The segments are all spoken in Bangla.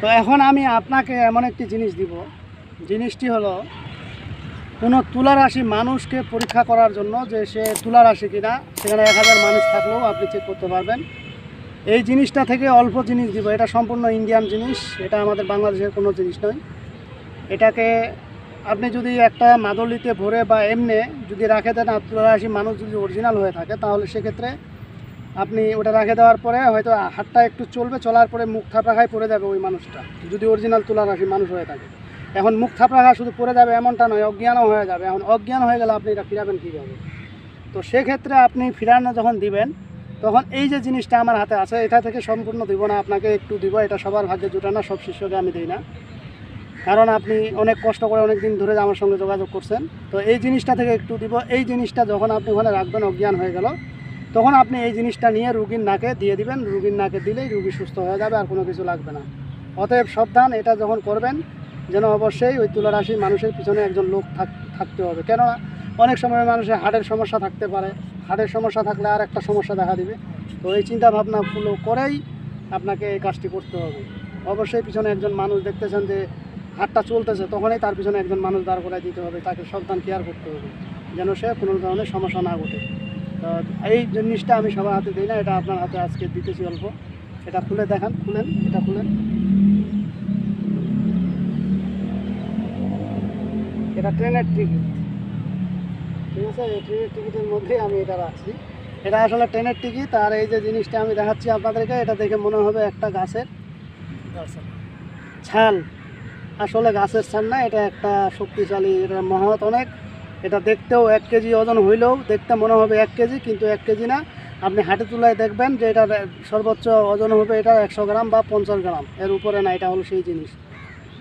তো এখন আমি আপনাকে এমন একটি জিনিস দিব। জিনিসটি হলো, কোনো তুলা রাশি মানুষকে পরীক্ষা করার জন্য যে সে তুলা রাশি কিনা, সেখানে এক হাজার মানুষ থাকলেও আপনি চেক করতে পারবেন। এই জিনিসটা থেকে অল্প জিনিস দিব। এটা সম্পূর্ণ ইন্ডিয়ান জিনিস, এটা আমাদের বাংলাদেশের কোনো জিনিস নয়। এটাকে আপনি যদি একটা মাদলিতে ভরে বা এমনে যদি রাখে দেন আর তুলা রাশি মানুষ যদি অরিজিনাল হয়ে থাকে, তাহলে সেক্ষেত্রে আপনি ওটা রেখে দেওয়ার পরে হয়তো হাতটা একটু চলবে, চলার পরে মুখ থাপড়া খায় পড়ে যাবে ওই মানুষটা। যদি অরিজিনাল তুলা রাশি মানুষ হয়ে থাকে। এখন মুখ থাপড়া খা শুধু পড়ে যাবে এমনটা নয়, অজ্ঞানও হয়ে যাবে। এখন অজ্ঞান হয়ে গেলে আপনি এটা ফিরাবেন কীভাবে? তো সেক্ষেত্রে আপনি ফিরানো যখন দিবেন, তখন এই যে জিনিসটা আমার হাতে আছে, এটা থেকে সম্পূর্ণ দিব না, আপনাকে একটু দিব, এটা সবার ভাগ্যে জুটে না, সব শিষ্যকে আমি দিই না। কারণ আপনি অনেক কষ্ট করে অনেক দিন ধরে আমার সঙ্গে যোগাযোগ করছেন। তো এই জিনিসটা থেকে একটু দিব। এই জিনিসটা যখন আপনি ওখানে রাখবেন, অজ্ঞান হয়ে গেল তখন আপনি এই জিনিসটা নিয়ে রুগীর নাকে দিয়ে দিবেন, রুগীর নাকে দিলেই রুগী সুস্থ হয়ে যাবে, আর কোনো কিছু লাগবে না। অতএব সাবধান, এটা যখন করবেন, যেন অবশ্যই ওই তুলা রাশি মানুষের পিছনে একজন লোক থাক- থাকতে হবে। কেননা, অনেক সময় মানুষের হার্টের সমস্যা থাকতে পারে। হার্টের সমস্যা থাকলে আর একটা সমস্যা দেখা দিবে। তো এই চিন্তা ভাবনাগুলো করেই আপনাকে এই কাজটি করতে হবে। অবশ্যই পিছনে একজন মানুষ দেখতেছেন যে হাতটা চলতেছে, তখনই তার পিছনে একজন মানুষ দাঁড় করাই দিতে হবে। তাকে সাবধান কেয়ার করতে হবে, যেন সে কোনো ধরনের সমস্যা না ঘটে। এই জিনিসটা আমি সবার হাতে দিই না, এটা আপনার হাতে আজকে দিতেছি অল্প। এটা খুলে দেখান, খুলেন, এটা খুলেন। এটা ট্রেনের টিকিট। ঠিক আছে, এই ট্রেনের টিকিটের মধ্যেই আমি এটা রাখছি। এটা আসলে ট্রেনের টিকিট, আর এই যে জিনিসটা আমি দেখাচ্ছি আপনাদেরকে, এটা দেখে মনে হবে একটা গাছের ছাল। আসলে গাছের ছাল না, এটা একটা শক্তিশালী, এটা মহৎ অনেক। এটা দেখতেও এক কেজি ওজন হইলেও দেখতে মনে হবে এক কেজি, কিন্তু এক কেজি না। আপনি হাটে তুলায় দেখবেন যে এটা সর্বোচ্চ ওজন হবে এটা একশো গ্রাম বা পঞ্চাশ গ্রাম। এর উপরে না, এটা হলো সেই জিনিস।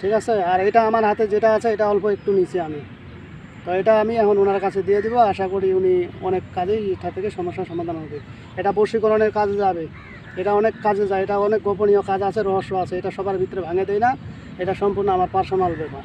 ঠিক আছে? আর এটা আমার হাতে যেটা আছে, এটা অল্প একটু নিচে আমি। তো এটা আমি এখন ওনার কাছে দিয়ে দিব। আশা করি উনি অনেক কাজেই এটা থেকে সমস্যার সমাধান হবে। এটা বশীকরণের কাজে যাবে। এটা অনেক কাজে যায়। এটা অনেক গোপনীয় কাজ আছে, রহস্য আছে। এটা সবার ভিতরে ভাঙে দেয় না। এটা সম্পূর্ণ আমার পার্সোনাল ব্যাপার।